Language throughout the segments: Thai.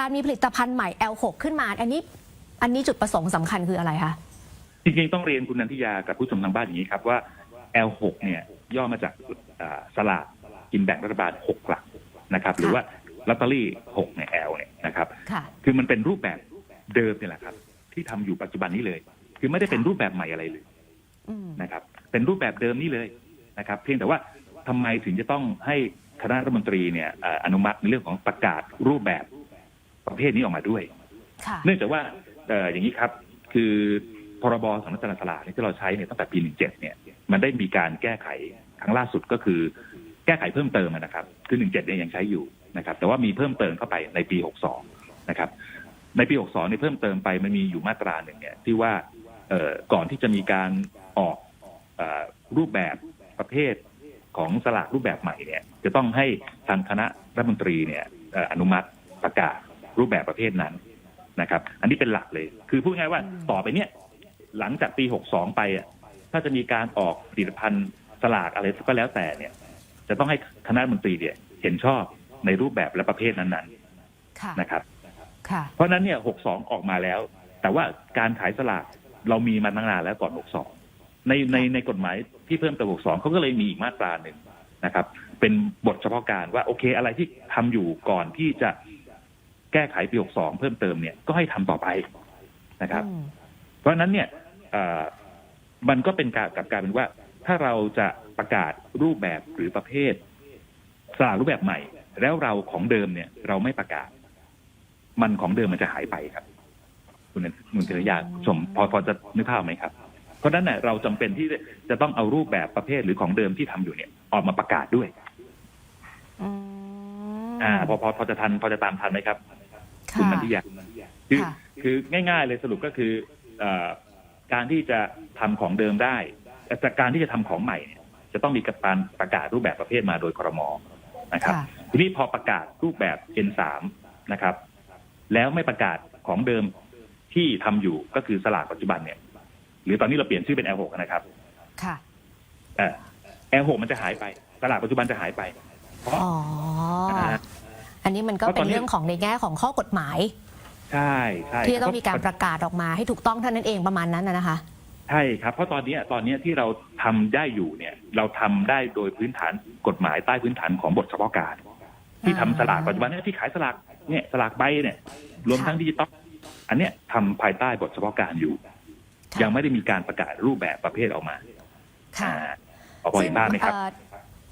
การมีผลิตภัณฑ์ใหม่ L6 ขึ้นมา อันนี้อันนี้จุดประสงค์สำคัญคืออะไรคะจริงๆต้องเรียนคุณนันทิยากับผู้ชมทางบ้านอย่างนี้ครับว่า L6 เนี่ยย่อมาจากอ่าสลากกินแบ่งรัฐบาล 6 หลักนะครับ หรือว่าลอตเตอรี่6เนี่ย L เนี่ยนะครับค่ะคือมันเป็นรูปแบบเดิมเนี่ยแหละครับ ที่ทำอยู่ปัจจุบันนี้เลย คือไม่ได้เป็นรูปแบบใหม่อะไรเลยอืมนะครับ เป็นรูปแบบเดิมนี่เลยนะครับ เพียงแต่ว่าทำไมถึงจะต้องให้คณะรัฐมนตรีเนี่ยเอ่ออนุมัติในเรื่องของประกาศรูปแบบ ประเภทนี้ออกมาด้วยค่ะเนื่องจากว่าเอ่ออย่างนี้ครับ คือพรบสำนักงานสลากเนี่ยที่เราใช้เนี่ยตั้งแต่ปี 17 เนี่ย มันได้มีการแก้ไขครั้งล่าสุดก็คือ แก้ไขเพิ่มเติมอะนะครับ คือ 17 เนี่ยยังใช้อยู่นะครับ แต่ว่ามีเพิ่มเติมเข้าไปในปี 62 นะครับ ในปี 62 เนี่ยเพิ่มเติมไปมันมีอยู่มาตราหนึ่งเนี่ยที่ว่าเอ่อก่อนที่จะมีการออกเออรูปแบบประเภทของสลากรูปแบบใหม่เนี่ย จะต้องให้ทางคณะรัฐมนตรีเนี่ยเอ่ออนุมัติประกาศ รูปแบบประเภทนั้นนะครับ อันนี้เป็นหลักเลย คือพูดง่ายๆว่าอืมต่อไปเนี่ย หลังจากปี 62 ไปอะถ้าจะมีการออกผลิตภัณฑ์สลากอะไรก็แล้วแต่เนี่ย จะต้องให้คณะรัฐมนตรีเนี่ยเห็นชอบในรูปแบบและประเภทนั้นค่ะๆนะครับค่ะเพราะฉะนั้นเนี่ย 62 ออกมาแล้ว แต่ว่าการขายสลากเรามีมาตั้งนานแล้วก่อน 62 ในในในกฎหมายที่เพิ่มเติม 62 เขาก็เลยมีอีกมาตราหนึ่งนะครับ เป็นบทเฉพาะการว่าโอเคอะไรที่ทำอยู่ก่อนที่จะ แก้ไขปี62เพิ่มเติมเนี่ยก็ให้ทำต่อไปนะครับอืมเพราะฉะนั้นเนี่ยเอ่อมันก็เป็นการกับการเป็นว่า ถ้าเราจะประกาศรูปแบบหรือประเภทสลากรูปแบบใหม่ แล้วเราของเดิมเนี่ย เราไม่ประกาศ มันของเดิมมันจะหายไปครับ คุณมุนเทรยาชมพอพอจะนึกภาพไหมครับเพราะฉะนั้นเนี่ยเราจำเป็นที่จะต้องเอารูปแบบประเภทหรือของเดิมที่ทำอยู่เนี่ย ออกมาประกาศด้วยอืมอ่า พอพอพอจะทันพอจะตามทันไหมครับ คุณค่ะนันทิยาคือค่ะคือง่าย ๆ เลยสรุปก็คือเออการที่จะทำของเดิมได้แต่การที่จะทำของใหม่เนี่ยจะต้องมีการประกาศรูปแบบประเภทมาโดยครมนะครับค่ะทีนี้พอประกาศรูปแบบ N3 นะครับ แล้วไม่ประกาศของเดิมที่ทำอยู่ก็คือสลากปัจจุบันเนี่ย หรือตอนนี้เราเปลี่ยนชื่อเป็น L6 นะครับ ค่ะเอ่อ L6 มันจะหายไป สลากปัจจุบันจะหายไป เพราะอ๋ออ่าอั นนี้มันก็เพราะเป็ตอนนนี้เรื่องของในแง่ของข้อกฎหมาย ใช่ใช่ที่จะต้องมีการประกาศออกมาให้ถูกต้องเท่านั้นเองประมาณนั้นนะนะคะ ใช่ครับ เพราะตอนเนี้ยตอนเนี้ยที่เราทำได้อยู่เนี่ย เราทำได้โดยพื้นฐานกฎหมายใต้พื้นฐานของบทเฉพาะการ ที่ทำสลากปัจจุบันเนี่ยที่ขายสลากเนี่ยสลากใบเนี่ย รวมทั้งดิจิตอลอันเนี้ยทำภายใต้บทเฉพาะการอยู่ค่ะยังไม่ได้มีการประกาศรูปแบบประเภทออกมาค่ะอ่าพอเห็นภาพไหมครับเอ่อ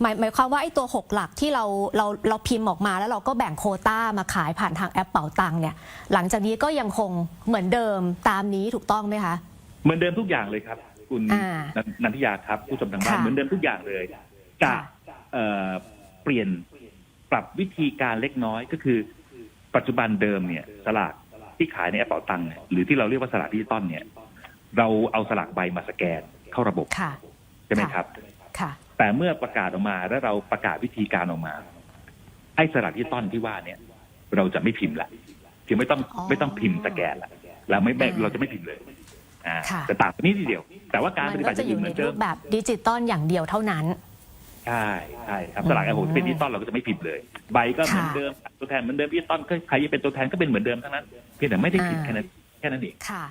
หมายหมายความว่าไอ้ตัว 6 หลักที่เราเราเราพิมพ์ออกมาแล้วเราก็แบ่งโควต้ามาขายผ่านทางแอปเป๋าตังค์เนี่ย หลังจากนี้ก็ยังคงเหมือนเดิมตามนี้ถูกต้องไหมคะ เหมือนเดิมทุกอย่างเลยครับ คุณอ่านันนันทิยาครับผู้ชมทางบ้านค่ะ เหมือนเดิมทุกอย่างเลยจะค่ะเอ่อเปลี่ยนปรับวิธีการเล็กน้อยก็คือ ปัจจุบันเดิมเนี่ยสลากที่ขายในแอปเป๋าตังค์เนี่ยหรือที่เราเรียกว่าสลากดิจิตอลเนี่ย เราเอาสลากใบมาสแกนเข้าระบบค่ะ ใช่ไหมครับ ค่ะ แต่เมื่อประกาศออกมาแล้วเราประกาศวิธีการออกมา ไอ้สลากดิจิตอลที่ว่าเนี่ย เราจะไม่พิมพ์ละคือไม่ต้องอ๋อไม่ต้องพิมพ์สแกนละเราไม่ไม่อ่าเราจะไม่พิมพ์เลยอ่าค่ะแต่ต่างกันนิดเดียว แต่ว่าการมัปฏินบัก็ติจะจะออยู่ยู่เหในมือนเดิรูมปแบบดิจิตอลอย่างเดียวเท่านั้นใช่ใช่ครับสลากไอโหที่เป็นดิจิตอลเราก็จะไม่พิมพ์เลย ใบก็เหมือนค่ะเดิมตัวแทนเหมือนเดิมดิจิตอลใครจะเป็นตัวแทนก็เป็นเหมือนเดิมทั้งนั้น เพียงแต่ไม่ได้พิมพ์อ่าแค่นั้นแค่นั้นเองค่ะ